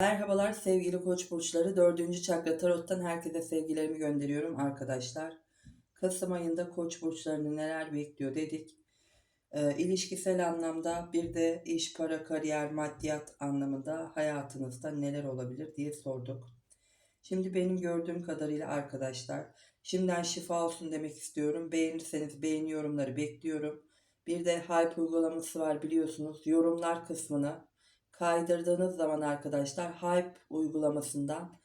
Merhabalar sevgili koç burçları. Dördüncü çakra tarottan herkese sevgilerimi gönderiyorum arkadaşlar. Kasım ayında koç burçlarını neler bekliyor dedik. Ee, ilişkisel anlamda bir de iş, para, kariyer, maddiyat anlamında hayatınızda neler olabilir diye sorduk. Şimdi benim gördüğüm kadarıyla arkadaşlar şimdiden şifa olsun demek istiyorum. Beğenirseniz beğeni yorumları bekliyorum. Bir de Hype uygulaması var biliyorsunuz. Yorumlar kısmını kaydırdığınız zaman arkadaşlar Hype uygulamasından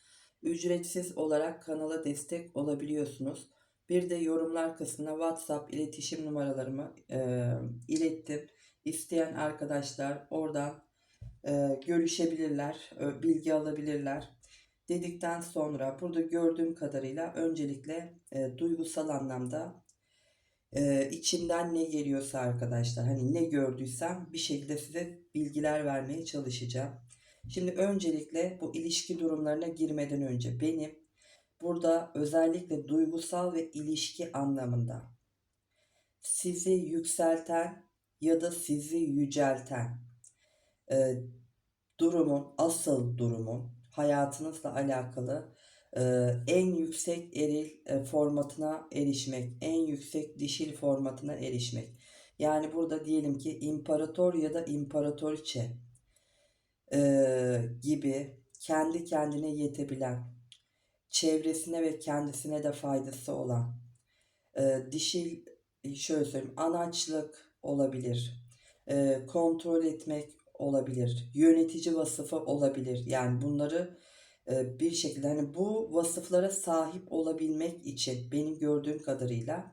ücretsiz olarak kanala destek olabiliyorsunuz. Bir de yorumlar kısmına WhatsApp iletişim numaralarımı e, ilettim. İsteyen arkadaşlar oradan e, görüşebilirler, e, bilgi alabilirler. Dedikten sonra burada gördüğüm kadarıyla öncelikle e, duygusal anlamda e, içimden ne geliyorsa arkadaşlar hani ne gördüysem bir şekilde size bilgiler vermeye çalışacağım. Şimdi öncelikle bu ilişki durumlarına girmeden önce benim burada özellikle duygusal ve ilişki anlamında sizi yükselten ya da sizi yücelten e, durumun, asıl durumun hayatınızla alakalı en yüksek eril e, formatına erişmek, en yüksek dişil formatına erişmek. Yani burada diyelim ki imparator ya da imparatoriçe e, gibi kendi kendine yetebilen, çevresine ve kendisine de faydası olan, e, dişil şöyle söyleyeyim anaçlık olabilir, kontrol etmek olabilir, yönetici vasıfı olabilir. Yani bunları bir şekilde hani bu vasıflara sahip olabilmek için benim gördüğüm kadarıyla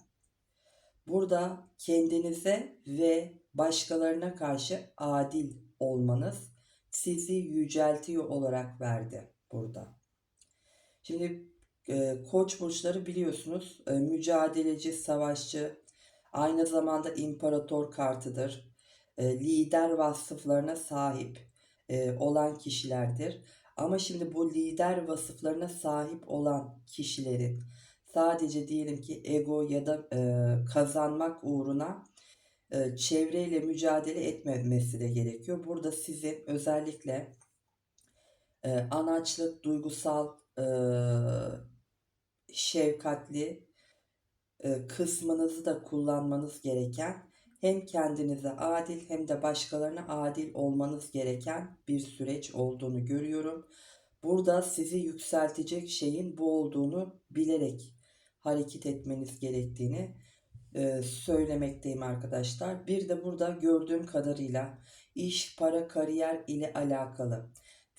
burada kendinize ve başkalarına karşı adil olmanız sizi yüceltiyor olarak verdi burada. Şimdi e, koç burçları biliyorsunuz e, mücadeleci, savaşçı, aynı zamanda imparator kartıdır. E, lider vasıflarına sahip e, olan kişilerdir. Ama şimdi bu lider vasıflarına sahip olan kişilerin sadece diyelim ki ego ya da e, kazanmak uğruna e, çevreyle mücadele etmemesi de gerekiyor. Burada sizin özellikle e, anaçlık, duygusal, e, şefkatli e, kısmınızı da kullanmanız gereken hem kendinize adil hem de başkalarına adil olmanız gereken bir süreç olduğunu görüyorum. Burada sizi yükseltecek şeyin bu olduğunu bilerek hareket etmeniz gerektiğini e, söylemekteyim arkadaşlar. Bir de burada gördüğüm kadarıyla iş, para, kariyer ile alakalı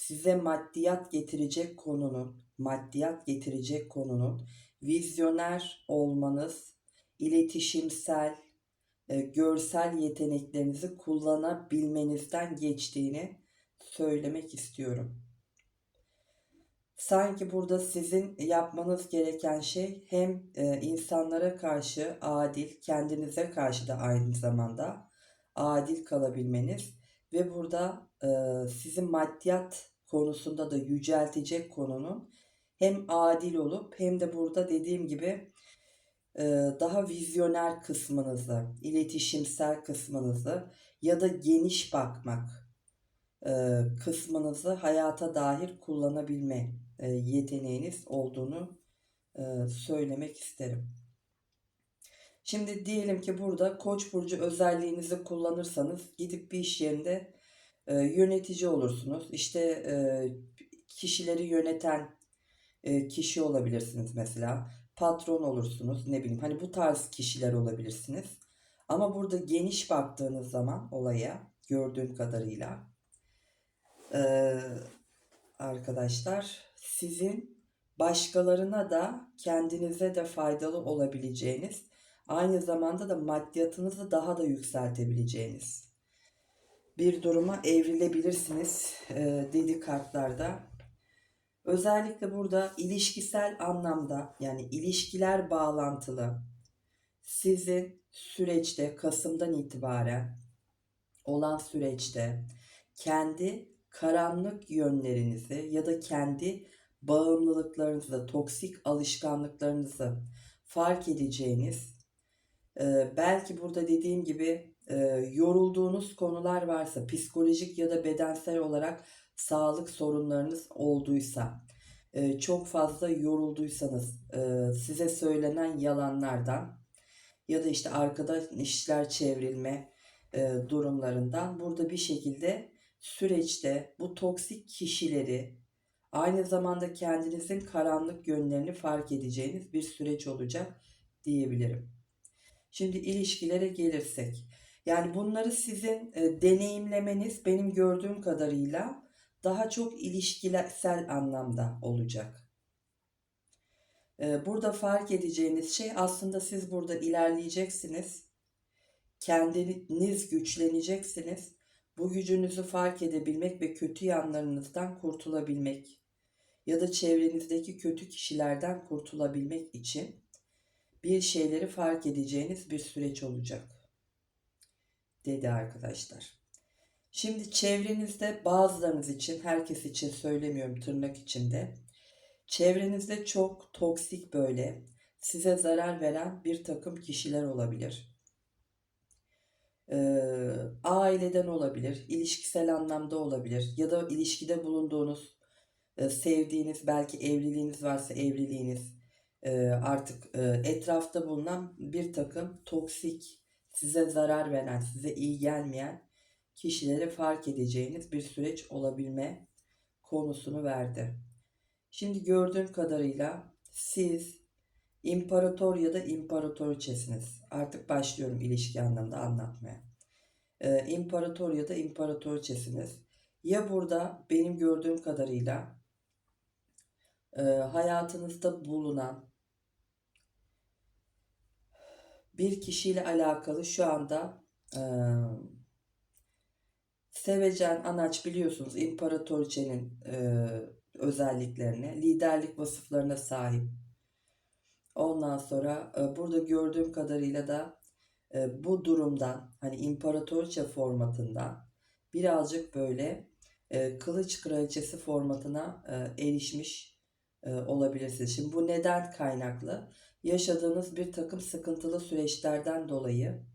size maddiyat getirecek konunun, maddiyat getirecek konunun vizyoner olmanız, iletişimsel, e, görsel yeteneklerinizi kullanabilmenizden geçtiğini söylemek istiyorum. Sanki burada sizin yapmanız gereken şey hem e, insanlara karşı adil, kendinize karşı da aynı zamanda adil kalabilmeniz ve burada e, sizin maddiyat konusunda da yüceltecek konunun hem adil olup hem de burada dediğim gibi daha vizyoner kısmınızı, iletişimsel kısmınızı ya da geniş bakmak e, kısmınızı hayata dair kullanabilme e, yeteneğiniz olduğunu söylemek isterim. Şimdi diyelim ki burada Koç burcu özelliğinizi kullanırsanız gidip bir iş yerinde yönetici olursunuz. İşte kişileri yöneten kişi olabilirsiniz mesela patron olursunuz ne bileyim hani bu tarz kişiler olabilirsiniz. Ama burada geniş baktığınız zaman olaya gördüğüm kadarıyla ee, arkadaşlar sizin başkalarına da kendinize de faydalı olabileceğiniz aynı zamanda da maddiyatınızı daha da yükseltebileceğiniz bir duruma evrilebilirsiniz e, dedi kartlarda. Özellikle burada ilişkisel anlamda yani ilişkiler bağlantılı sizin süreçte Kasım'dan itibaren olan süreçte kendi karanlık yönlerinizi ya da kendi bağımlılıklarınızı, toksik alışkanlıklarınızı fark edeceğiniz, e, belki burada dediğim gibi e, yorulduğunuz konular varsa psikolojik ya da bedensel olarak sağlık sorunlarınız olduysa, e, çok fazla yorulduysanız, e, size söylenen yalanlardan ya da işte arkadan işler çevrilme e, durumlarından burada bir şekilde süreçte bu toksik kişileri aynı zamanda kendinizin karanlık yönlerini fark edeceğiniz bir süreç olacak diyebilirim. Şimdi ilişkilere gelirsek, yani bunları sizin e, deneyimlemeniz benim gördüğüm kadarıyla daha çok ilişkisel anlamda olacak. E, burada fark edeceğiniz şey aslında siz burada ilerleyeceksiniz. Kendiniz güçleneceksiniz. Bu gücünüzü fark edebilmek ve kötü yanlarınızdan kurtulabilmek ya da çevrenizdeki kötü kişilerden kurtulabilmek için bir şeyleri fark edeceğiniz bir süreç olacak dedi arkadaşlar. Şimdi çevrenizde bazılarınız için, herkes için söylemiyorum tırnak içinde. Çevrenizde çok toksik böyle size zarar veren bir takım kişiler olabilir. Ee, aileden olabilir, ilişkisel anlamda olabilir ya da ilişkide bulunduğunuz, e, sevdiğiniz, belki evliliğiniz varsa evliliğiniz, e, artık e, etrafta bulunan bir takım toksik, size zarar veren, size iyi gelmeyen kişileri fark edeceğiniz bir süreç olabilme konusunu verdi. Şimdi gördüğüm kadarıyla siz imparator ya da imparatoriçesiniz. Artık başlıyorum ilişki anlamında anlatmaya. Ee, imparator ya da imparatoriçesiniz. Ya burada benim gördüğüm kadarıyla e, hayatınızda bulunan bir kişiyle alakalı şu anda e, sevecen anaç biliyorsunuz imparatoriçenin e, özelliklerine, liderlik vasıflarına sahip. Ondan sonra e, burada gördüğüm kadarıyla da e, bu durumdan hani imparatoriçe formatından birazcık böyle e, kılıç kraliçesi formatına e, erişmiş e, olabilirsiniz. Şimdi bu neden kaynaklı? Yaşadığınız bir takım sıkıntılı süreçlerden dolayı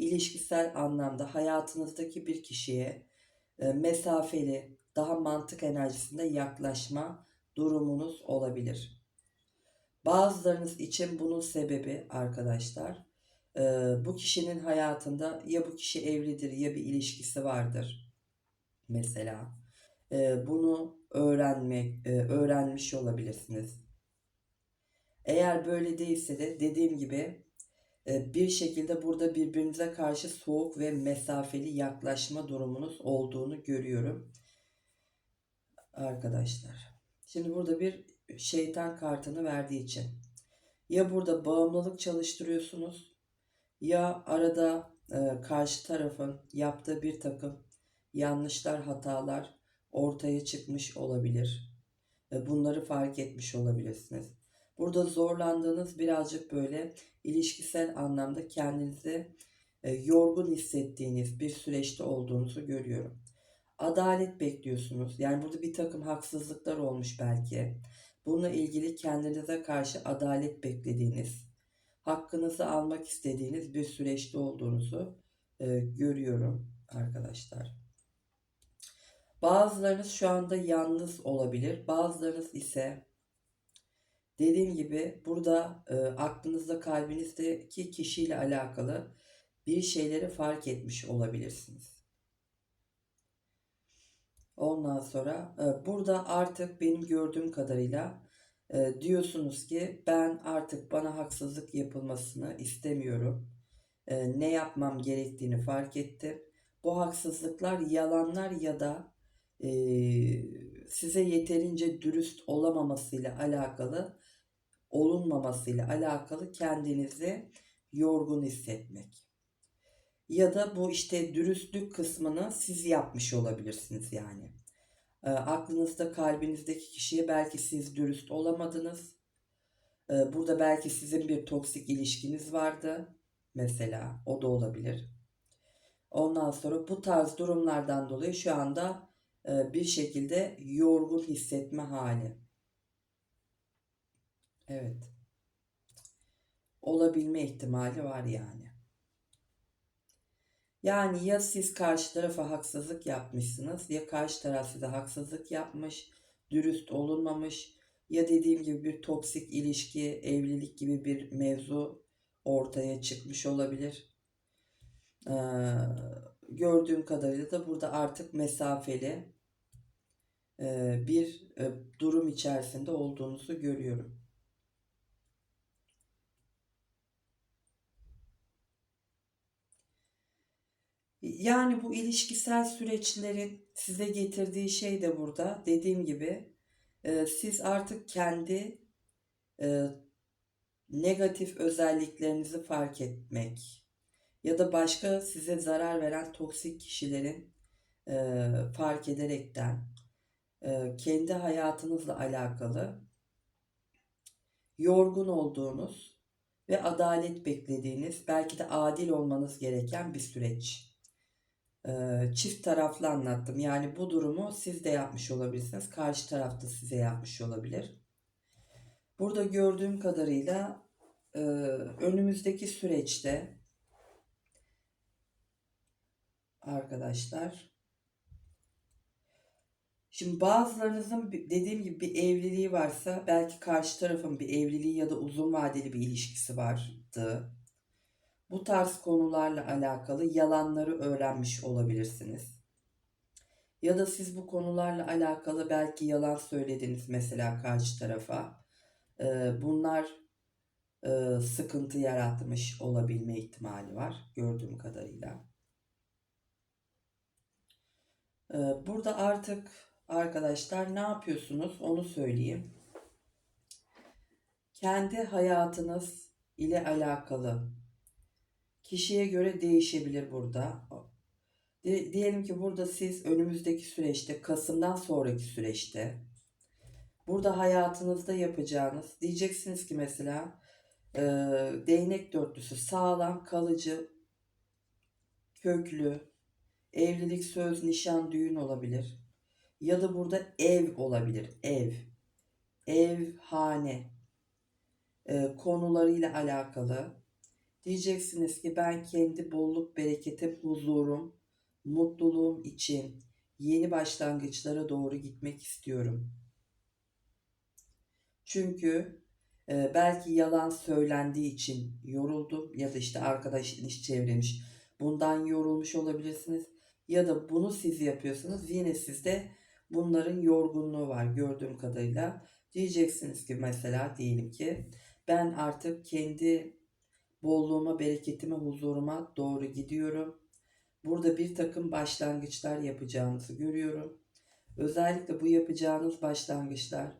ilişkisel anlamda hayatınızdaki bir kişiye e, mesafeli, daha mantık enerjisinde yaklaşma durumunuz olabilir. Bazılarınız için bunun sebebi arkadaşlar e, bu kişinin hayatında ya bu kişi evlidir ya bir ilişkisi vardır mesela. E, bunu öğrenmek, öğrenmiş olabilirsiniz. Eğer böyle değilse de dediğim gibi bir şekilde burada birbirinize karşı soğuk ve mesafeli yaklaşma durumunuz olduğunu görüyorum arkadaşlar. Şimdi burada bir şeytan kartını verdiği için ya burada bağımlılık çalıştırıyorsunuz ya arada e, karşı tarafın yaptığı bir takım yanlışlar, hatalar ortaya çıkmış olabilir. E, bunları fark etmiş olabilirsiniz. Burada zorlandığınız birazcık böyle ilişkisel anlamda kendinizi e, yorgun hissettiğiniz bir süreçte olduğunuzu görüyorum adalet bekliyorsunuz. Yani burada bir takım haksızlıklar olmuş belki. Bununla ilgili kendinize karşı adalet beklediğiniz, hakkınızı almak istediğiniz bir süreçte olduğunuzu e, görüyorum arkadaşlar. Bazılarınız şu anda yalnız olabilir. Bazılarınız ise dediğim gibi burada e, aklınızda kalbinizdeki kişiyle alakalı bir şeyleri fark etmiş olabilirsiniz. Ondan sonra e, burada artık benim gördüğüm kadarıyla e, diyorsunuz ki ben artık bana haksızlık yapılmasını istemiyorum. E, ne yapmam gerektiğini fark ettim. Bu haksızlıklar yalanlar ya da size yeterince dürüst olamamasıyla alakalı, olunmamasıyla alakalı kendinizi yorgun hissetmek ya da bu işte dürüstlük kısmını siz yapmış olabilirsiniz yani. E, aklınızda kalbinizdeki kişiye belki siz dürüst olamadınız. E, burada belki sizin bir toksik ilişkiniz vardı. Mesela o da olabilir. Ondan sonra bu tarz durumlardan dolayı şu anda e, bir şekilde yorgun hissetme hali. Evet. Olabilme ihtimali var yani. Yani ya siz karşı tarafa haksızlık yapmışsınız ya karşı taraf size haksızlık yapmış, dürüst olunmamış ya dediğim gibi bir toksik ilişki, evlilik gibi bir mevzu ortaya çıkmış olabilir. Ee, gördüğüm kadarıyla da burada artık mesafeli e, bir e, durum içerisinde olduğunuzu görüyorum. Yani bu ilişkisel süreçlerin size getirdiği şey de burada. Dediğim gibi e, siz artık kendi e, negatif özelliklerinizi fark etmek ya da başka size zarar veren toksik kişilerin e, fark ederekten e, kendi hayatınızla alakalı yorgun olduğunuz ve adalet beklediğiniz, belki de adil olmanız gereken bir süreç. Çift taraflı anlattım. Yani bu durumu siz de yapmış olabilirsiniz. Karşı tarafta size yapmış olabilir. Burada gördüğüm kadarıyla önümüzdeki süreçte arkadaşlar Şimdi bazılarınızın dediğim gibi bir evliliği varsa belki karşı tarafın bir evliliği ya da uzun vadeli bir ilişkisi vardı. Bu tarz konularla alakalı yalanları öğrenmiş olabilirsiniz. Ya da siz bu konularla alakalı belki yalan söylediniz mesela karşı tarafa. Ee, bunlar e, sıkıntı yaratmış olabilme ihtimali var gördüğüm kadarıyla. Ee, burada artık arkadaşlar ne yapıyorsunuz onu söyleyeyim. Kendi hayatınız ile alakalı kişiye göre değişebilir burada. Diyelim ki burada siz önümüzdeki süreçte Kasım'dan sonraki süreçte burada hayatınızda yapacağınız diyeceksiniz ki mesela e, değnek dörtlüsü sağlam kalıcı köklü evlilik söz nişan düğün olabilir ya da burada ev olabilir. Ev. Ev, hane e, konularıyla alakalı. Diyeceksiniz ki ben kendi bolluk, bereketim, huzurum, mutluluğum için yeni başlangıçlara doğru gitmek istiyorum. Çünkü e, belki yalan söylendiği için yoruldum ya da işte arkadaş iş çevrilmiş. Bundan yorulmuş olabilirsiniz. Ya da bunu siz yapıyorsunuz. Yine sizde bunların yorgunluğu var gördüğüm kadarıyla. Diyeceksiniz ki mesela diyelim ki ben artık kendi bolluğuma, bereketime, huzuruma doğru gidiyorum. Burada bir takım başlangıçlar yapacağınızı görüyorum. Özellikle bu yapacağınız başlangıçlar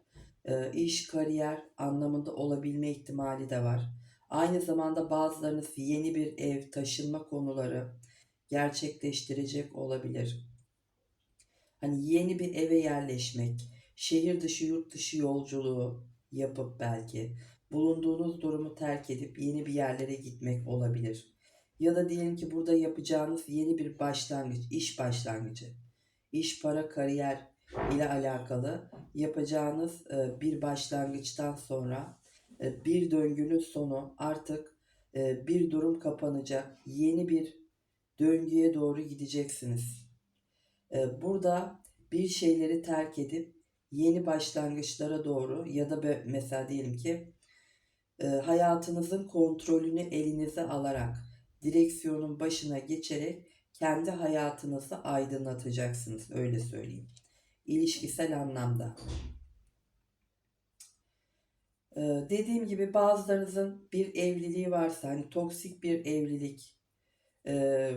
e, iş, kariyer anlamında olabilme ihtimali de var. Aynı zamanda bazılarınız yeni bir ev, taşınma konuları gerçekleştirecek olabilir. Hani yeni bir eve yerleşmek, şehir dışı yurt dışı yolculuğu yapıp belki bulunduğunuz durumu terk edip yeni bir yerlere gitmek olabilir. Ya da diyelim ki burada yapacağınız yeni bir başlangıç, iş başlangıcı. İş, para, kariyer ile alakalı yapacağınız e, bir başlangıçtan sonra e, bir döngünün sonu artık e, bir durum kapanacak. Yeni bir döngüye doğru gideceksiniz. Burada bir şeyleri terk edip yeni başlangıçlara doğru ya da mesela diyelim ki e, hayatınızın kontrolünü elinize alarak direksiyonun başına geçerek kendi hayatınızı aydınlatacaksınız öyle söyleyeyim. İlişkisel anlamda. Ee, dediğim gibi bazılarınızın bir evliliği varsa hani toksik bir evlilik e,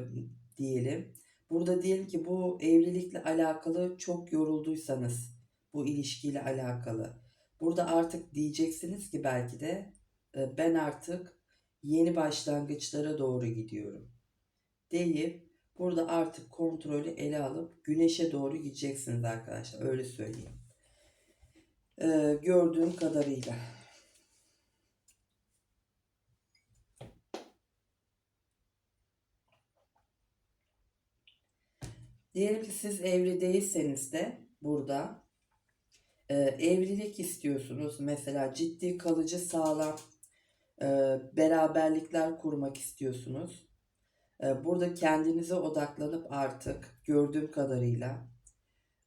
diyelim Burada diyelim ki bu evlilikle alakalı çok yorulduysanız bu ilişkiyle alakalı. Burada artık diyeceksiniz ki belki de ben artık yeni başlangıçlara doğru gidiyorum. Deyip burada artık kontrolü ele alıp güneşe doğru gideceksiniz arkadaşlar. Öyle söyleyeyim. Ee, gördüğüm kadarıyla. Diyelim ki siz evli değilseniz de burada e, evlilik istiyorsunuz. Mesela ciddi kalıcı sağlam e, beraberlikler kurmak istiyorsunuz. E, burada kendinize odaklanıp artık gördüğüm kadarıyla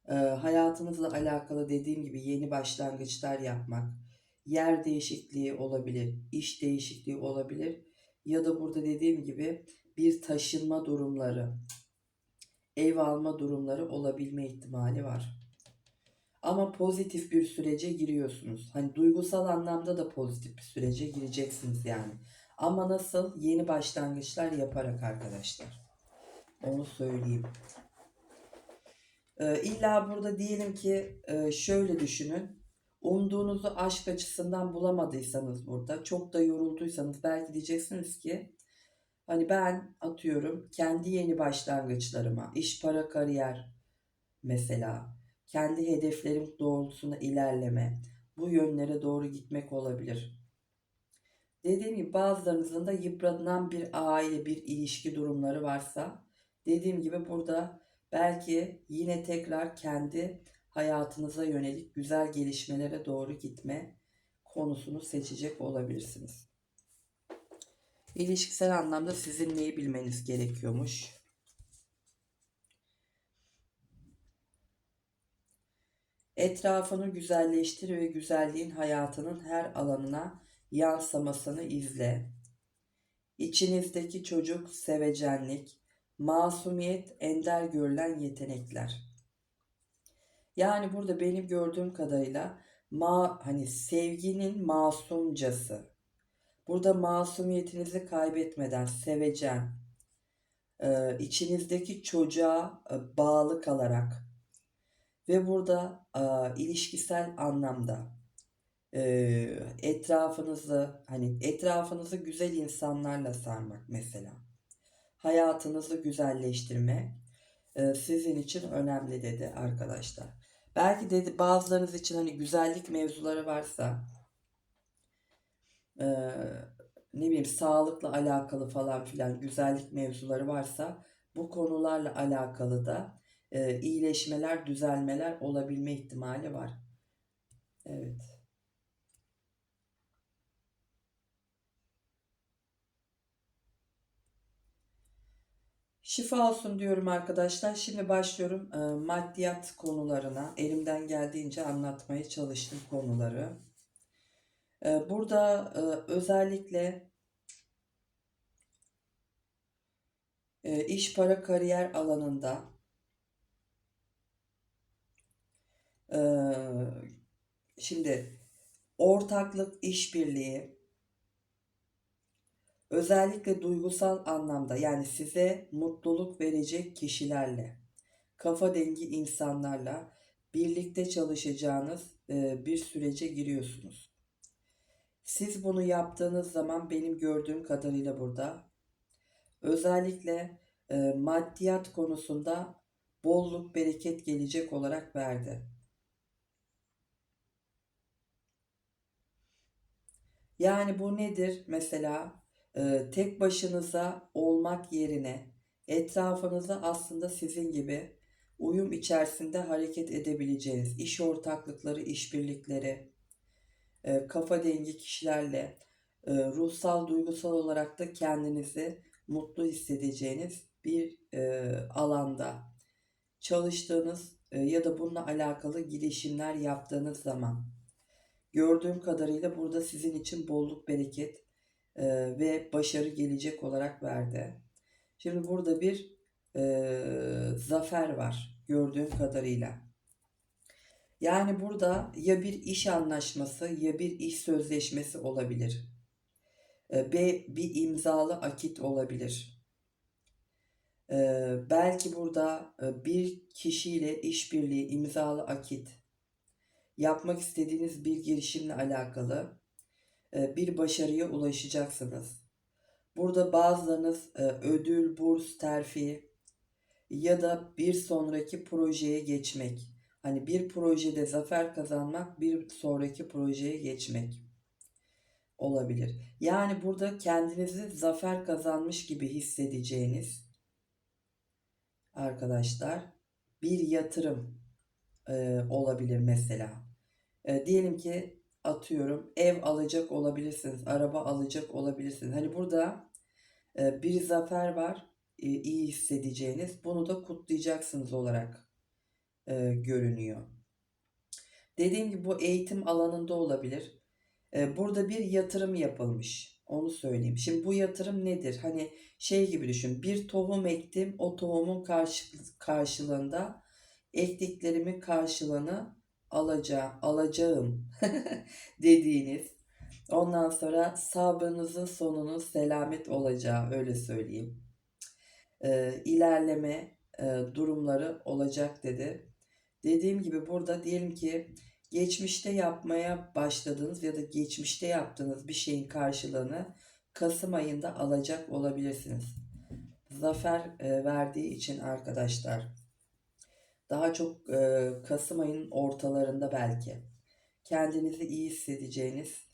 e, hayatınızla alakalı dediğim gibi yeni başlangıçlar yapmak, yer değişikliği olabilir, iş değişikliği olabilir ya da burada dediğim gibi bir taşınma durumları, ev alma durumları olabilme ihtimali var. Ama pozitif bir sürece giriyorsunuz. Hani duygusal anlamda da pozitif bir sürece gireceksiniz yani. Ama nasıl? Yeni başlangıçlar yaparak arkadaşlar. Onu söyleyeyim. Ee, illa burada diyelim ki e, şöyle düşünün. Umduğunuzu aşk açısından bulamadıysanız burada, çok da yorulduysanız belki diyeceksiniz ki hani ben atıyorum kendi yeni başlangıçlarıma, iş, para, kariyer mesela kendi hedeflerim doğrultusunda ilerleme, bu yönlere doğru gitmek olabilir. Dediğim gibi bazılarınızın da yıpratılan bir aile, bir ilişki durumları varsa dediğim gibi burada belki yine tekrar kendi hayatınıza yönelik güzel gelişmelere doğru gitme konusunu seçecek olabilirsiniz. İlişkisel anlamda sizin neyi bilmeniz gerekiyormuş? Etrafını güzelleştir ve güzelliğin hayatının her alanına yansımasını izle. İçinizdeki çocuk sevecenlik, masumiyet, ender görülen yetenekler. Yani burada benim gördüğüm kadarıyla ma hani sevginin masumcası. Burada masumiyetinizi kaybetmeden sevecen, içinizdeki çocuğa bağlı kalarak ve burada e, ilişkisel anlamda e, etrafınızı hani etrafınızı güzel insanlarla sarmak mesela. Hayatınızı güzelleştirme e, sizin için önemli dedi arkadaşlar. Belki dedi bazılarınız için hani güzellik mevzuları varsa e, ne bileyim sağlıkla alakalı falan filan güzellik mevzuları varsa bu konularla alakalı da e, iyileşmeler, düzelmeler olabilme ihtimali var. Evet. Şifa olsun diyorum arkadaşlar. Şimdi başlıyorum e, maddiyat konularına. Elimden geldiğince anlatmaya çalıştım konuları. E, burada e, özellikle e, iş, para, kariyer alanında e, şimdi ortaklık, işbirliği, Özellikle duygusal anlamda yani size mutluluk verecek kişilerle, kafa dengi insanlarla birlikte çalışacağınız e, bir sürece giriyorsunuz. Siz bunu yaptığınız zaman benim gördüğüm kadarıyla burada özellikle e, maddiyat konusunda bolluk bereket gelecek olarak verdi. Yani bu nedir? Mesela e, tek başınıza olmak yerine etrafınıza aslında sizin gibi uyum içerisinde hareket edebileceğiniz iş ortaklıkları, işbirlikleri, e, kafa dengi kişilerle e, ruhsal, duygusal olarak da kendinizi mutlu hissedeceğiniz bir e, alanda çalıştığınız e, ya da bununla alakalı girişimler yaptığınız zaman gördüğüm kadarıyla burada sizin için bolluk, bereket e, ve başarı gelecek olarak verdi. Şimdi burada bir e, zafer var gördüğüm kadarıyla. Yani burada ya bir iş anlaşması ya bir iş sözleşmesi olabilir. E, bir imzalı akit olabilir. E, belki burada e, bir kişiyle işbirliği imzalı akit yapmak istediğiniz bir girişimle alakalı e, bir başarıya ulaşacaksınız. Burada bazılarınız e, ödül, burs, terfi ya da bir sonraki projeye geçmek. Hani bir projede zafer kazanmak, bir sonraki projeye geçmek olabilir. Yani burada kendinizi zafer kazanmış gibi hissedeceğiniz arkadaşlar bir yatırım e, olabilir mesela. E, diyelim ki atıyorum ev alacak olabilirsiniz, araba alacak olabilirsiniz. Hani burada e, bir zafer var e, iyi hissedeceğiniz, bunu da kutlayacaksınız olarak e, görünüyor. Dediğim gibi bu eğitim alanında olabilir. E, burada bir yatırım yapılmış. Onu söyleyeyim. Şimdi bu yatırım nedir? Hani şey gibi düşün. Bir tohum ektim. O tohumun karşı, karşılığında ektiklerimin karşılığını alacağım, alacağım dediğiniz. Ondan sonra sabrınızın sonunun selamet olacağı öyle söyleyeyim. E, ilerleme e, durumları olacak dedi. Dediğim gibi burada diyelim ki geçmişte yapmaya başladığınız ya da geçmişte yaptığınız bir şeyin karşılığını Kasım ayında alacak olabilirsiniz. Zafer e, verdiği için arkadaşlar daha çok e, Kasım ayının ortalarında belki kendinizi iyi hissedeceğiniz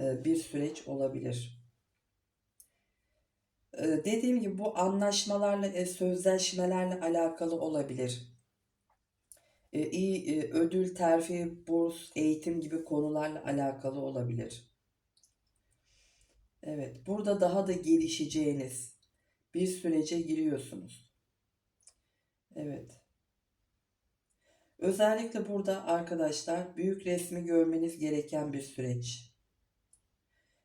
e, bir süreç olabilir. E, dediğim gibi bu anlaşmalarla, e, sözleşmelerle alakalı olabilir. E, iyi e, ödül, terfi, burs, eğitim gibi konularla alakalı olabilir. Evet, burada daha da gelişeceğiniz bir sürece giriyorsunuz. Evet. Özellikle burada arkadaşlar büyük resmi görmeniz gereken bir süreç.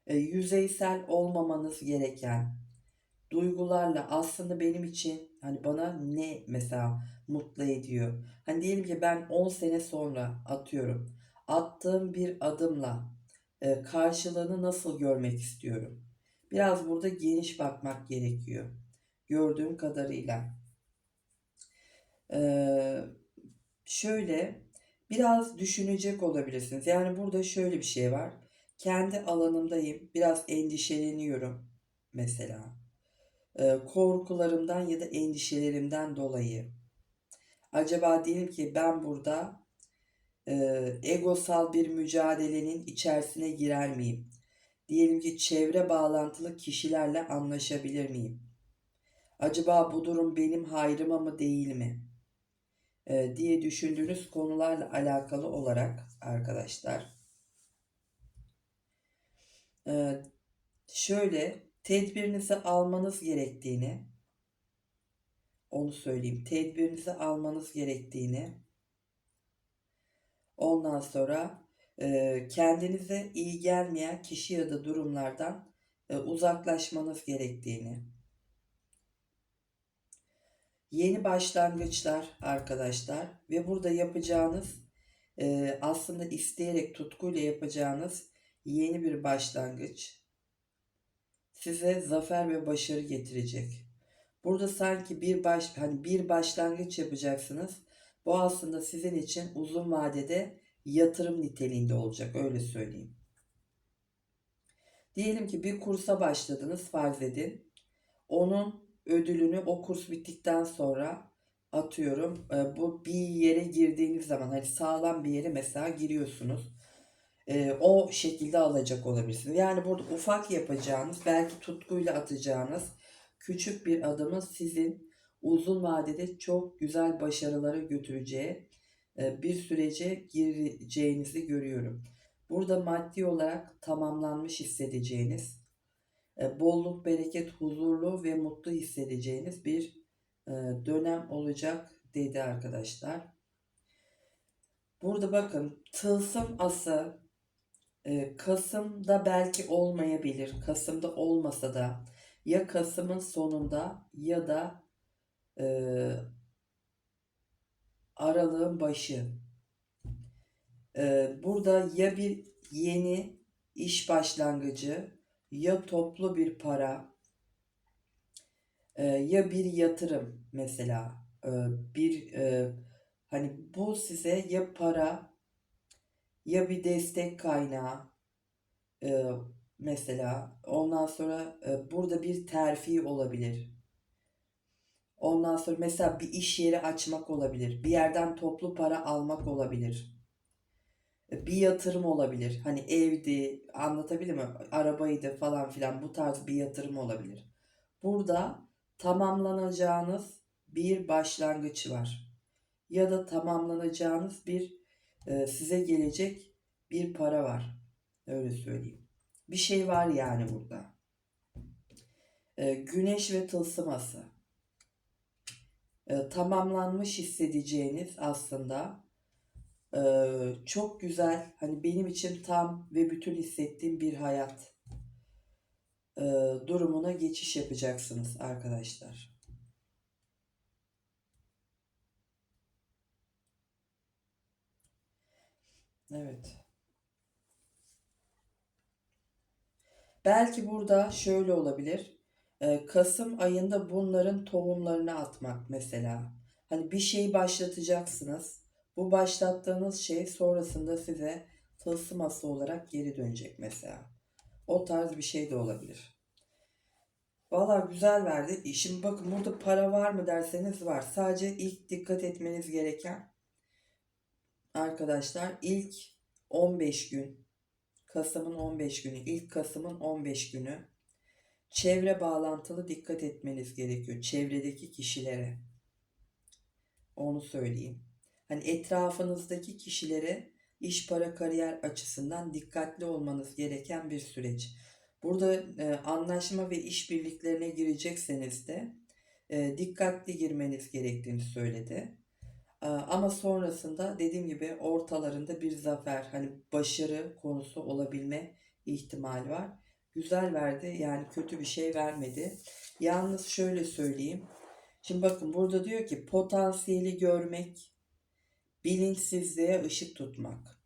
E, yüzeysel olmamanız gereken duygularla aslında benim için hani bana ne mesela mutlu ediyor. Hani diyelim ki ben 10 sene sonra atıyorum attığım bir adımla e, karşılığını nasıl görmek istiyorum. Biraz burada geniş bakmak gerekiyor. Gördüğüm kadarıyla. Ee, şöyle biraz düşünecek olabilirsiniz. Yani burada şöyle bir şey var. Kendi alanımdayım. Biraz endişeleniyorum mesela. Ee, korkularımdan ya da endişelerimden dolayı. Acaba diyelim ki ben burada e, egosal bir mücadelenin içerisine girer miyim? Diyelim ki çevre bağlantılı kişilerle anlaşabilir miyim? Acaba bu durum benim hayrıma mı değil mi? E, diye düşündüğünüz konularla alakalı olarak arkadaşlar. E, şöyle tedbirinizi almanız gerektiğini onu söyleyeyim. Tedbirinizi almanız gerektiğini ondan sonra e, kendinize iyi gelmeyen kişi ya da durumlardan uzaklaşmanız gerektiğini yeni başlangıçlar arkadaşlar ve burada yapacağınız e, aslında isteyerek tutkuyla yapacağınız yeni bir başlangıç size zafer ve başarı getirecek. Burada sanki bir baş hani bir başlangıç yapacaksınız. Bu aslında sizin için uzun vadede yatırım niteliğinde olacak öyle söyleyeyim. Diyelim ki bir kursa başladınız farz edin. Onun ödülünü o kurs bittikten sonra atıyorum e, bu bir yere girdiğiniz zaman hani sağlam bir yere mesela giriyorsunuz. E, o şekilde alacak olabilirsiniz. Yani burada ufak yapacağınız belki tutkuyla atacağınız küçük bir adımı sizin uzun vadede çok güzel başarılara götüreceği e, bir sürece gireceğinizi görüyorum. Burada maddi olarak tamamlanmış hissedeceğiniz bolluk, bereket, huzurlu ve mutlu hissedeceğiniz bir e, dönem olacak dedi arkadaşlar. Burada bakın tılsım ası e, Kasım'da belki olmayabilir. Kasım'da olmasa da ya Kasım'ın sonunda ya da e, Aralığın başı. E, burada ya bir yeni iş başlangıcı ya toplu bir para e, ya bir yatırım mesela e, bir e, hani bu size ya para ya bir destek kaynağı e, mesela ondan sonra e, burada bir terfi olabilir. Ondan sonra mesela bir iş yeri açmak olabilir. Bir yerden toplu para almak olabilir bir yatırım olabilir. Hani evdi, anlatabildim mi? Arabaydı falan filan bu tarz bir yatırım olabilir. Burada tamamlanacağınız bir başlangıç var. Ya da tamamlanacağınız bir e, size gelecek bir para var. Öyle söyleyeyim. Bir şey var yani burada. E, güneş ve tılsıması. e, tamamlanmış hissedeceğiniz aslında e, çok güzel hani benim için tam ve bütün hissettiğim bir hayat e, durumuna geçiş yapacaksınız arkadaşlar. Evet. Belki burada şöyle olabilir. Ee, Kasım ayında bunların tohumlarını atmak mesela. Hani bir şey başlatacaksınız. Bu başlattığınız şey sonrasında size tılsıması olarak geri dönecek mesela. O tarz bir şey de olabilir. Valla güzel verdi. Şimdi bakın burada para var mı derseniz var. Sadece ilk dikkat etmeniz gereken arkadaşlar ilk 15 gün Kasım'ın 15 günü, ilk Kasım'ın 15 günü çevre bağlantılı dikkat etmeniz gerekiyor. Çevredeki kişilere. Onu söyleyeyim. Hani etrafınızdaki kişilere iş para kariyer açısından dikkatli olmanız gereken bir süreç. Burada e, anlaşma ve işbirliklerine girecekseniz de e, dikkatli girmeniz gerektiğini söyledi. Ee, Ama sonrasında dediğim gibi ortalarında bir zafer, hani başarı konusu olabilme ihtimali var. Güzel verdi yani kötü bir şey vermedi. Yalnız şöyle söyleyeyim. Şimdi bakın burada diyor ki potansiyeli görmek, bilinçsizliğe ışık tutmak.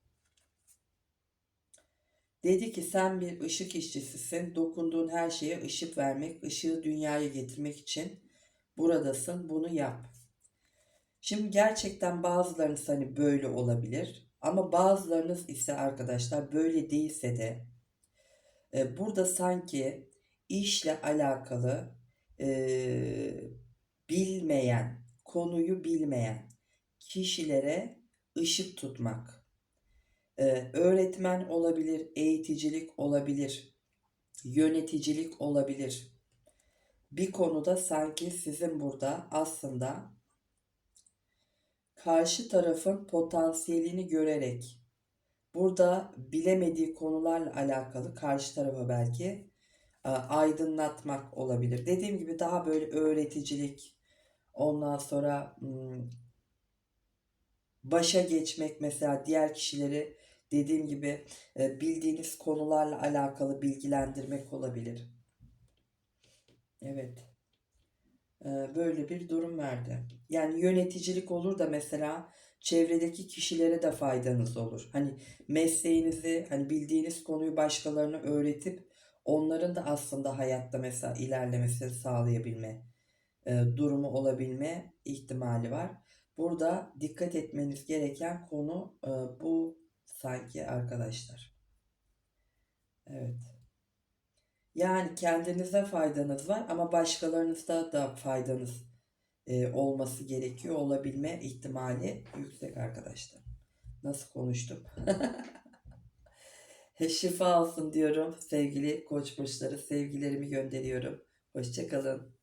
Dedi ki sen bir ışık işçisisin. Dokunduğun her şeye ışık vermek, ışığı dünyaya getirmek için buradasın. Bunu yap. Şimdi gerçekten bazılarınız hani böyle olabilir. Ama bazılarınız ise arkadaşlar böyle değilse de e, burada sanki işle alakalı e, bilmeyen, konuyu bilmeyen kişilere ışık tutmak. E, öğretmen olabilir, eğiticilik olabilir, yöneticilik olabilir. Bir konuda sanki sizin burada aslında karşı tarafın potansiyelini görerek burada bilemediği konularla alakalı karşı tarafa belki e, aydınlatmak olabilir. Dediğim gibi daha böyle öğreticilik, ondan sonra hmm, başa geçmek mesela diğer kişileri dediğim gibi e, bildiğiniz konularla alakalı bilgilendirmek olabilir. Evet. E, Böyle bir durum verdi. Yani yöneticilik olur da mesela çevredeki kişilere de faydanız olur. Hani mesleğinizi, hani bildiğiniz konuyu başkalarına öğretip onların da aslında hayatta mesela ilerlemesini sağlayabilme e, durumu olabilme ihtimali var. Burada dikkat etmeniz gereken konu e, bu sanki arkadaşlar. Evet. Yani kendinize faydanız var ama başkalarınızda da faydanız e, olması gerekiyor. Olabilme ihtimali yüksek arkadaşlar. Nasıl konuştum? Şifa olsun diyorum sevgili koç burçları. Sevgilerimi gönderiyorum. Hoşçakalın.